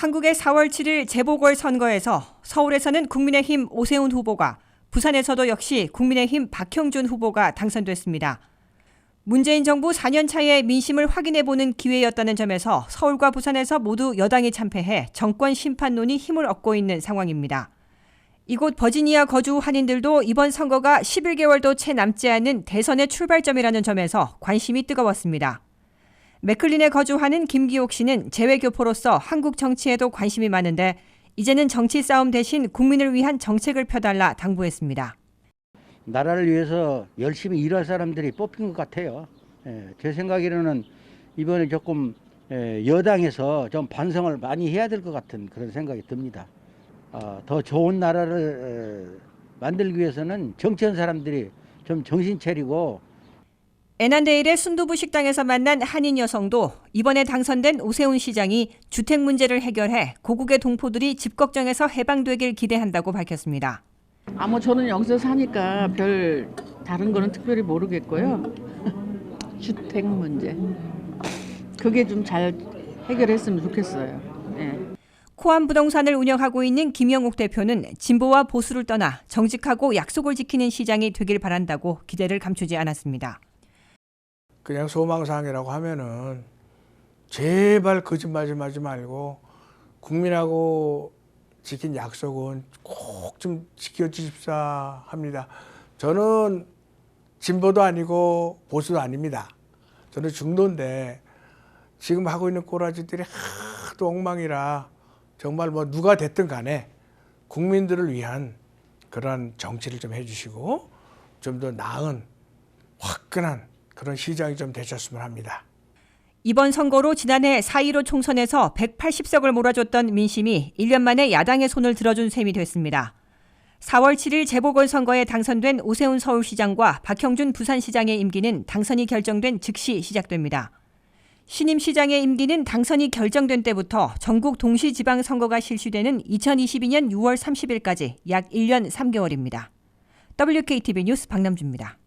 한국의 4월 7일 재보궐 선거에서 서울에서는 국민의힘 오세훈 후보가 부산에서도 역시 국민의힘 박형준 후보가 당선됐습니다. 문재인 정부 4년 차의 민심을 확인해 보는 기회였다는 점에서 서울과 부산에서 모두 여당이 참패해 정권 심판론이 힘을 얻고 있는 상황입니다. 이곳 버지니아 거주 한인들도 이번 선거가 11개월도 채 남지 않은 대선의 출발점이라는 점에서 관심이 뜨거웠습니다. 맥클린에 거주하는 김기옥 씨는 재외교포로서 한국 정치에도 관심이 많은데 이제는 정치 싸움 대신 국민을 위한 정책을 펴달라 당부했습니다. 나라를 위해서 열심히 일할 사람들이 뽑힌 것 같아요. 예, 제 생각에는 이번에 조금 예, 여당에서 좀 반성을 많이 해야 될 것 같은 그런 생각이 듭니다. 아, 더 좋은 나라를 에, 만들기 위해서는 정치한 사람들이 좀 정신 차리고 애난데일의 순두부 식당에서 만난 한인 여성도 이번에 당선된 오세훈 시장이 주택 문제를 해결해 고국의 동포들이 집 걱정에서 해방되길 기대한다고 밝혔습니다. 아, 뭐 저는 여기서 사니까 별 다른 거는 특별히 모르겠고요. 주택 문제. 그게 좀 잘 해결했으면 좋겠어요. 예. 코암 부동산을 운영하고 있는 김영옥 대표는 진보와 보수를 떠나 정직하고 약속을 지키는 시장이 되길 바란다고 기대를 감추지 않았습니다. 그냥 소망사항이라고 하면은 제발 거짓말 좀 하지 말고 국민하고 지킨 약속은 꼭 좀 지켜주십사 합니다. 저는 진보도 아니고 보수도 아닙니다. 저는 중도인데 지금 하고 있는 꼬라지들이 하도 엉망이라 정말 뭐 누가 됐든 간에 국민들을 위한 그런 정치를 좀 해주시고 좀 더 나은 화끈한 그런 시장이 좀 되셨으면 합니다. 이번 선거로 지난해 4.15 총선에서 180석을 몰아줬던 민심이 1년 만에 야당의 손을 들어준 셈이 됐습니다. 4월 7일 재보궐선거에 당선된 오세훈 서울시장과 박형준 부산시장의 임기는 당선이 결정된 즉시 시작됩니다. 신임 시장의 임기는 당선이 결정된 때부터 전국 동시지방선거가 실시되는 2022년 6월 30일까지 약 1년 3개월입니다. WKTV 뉴스 박남주입니다.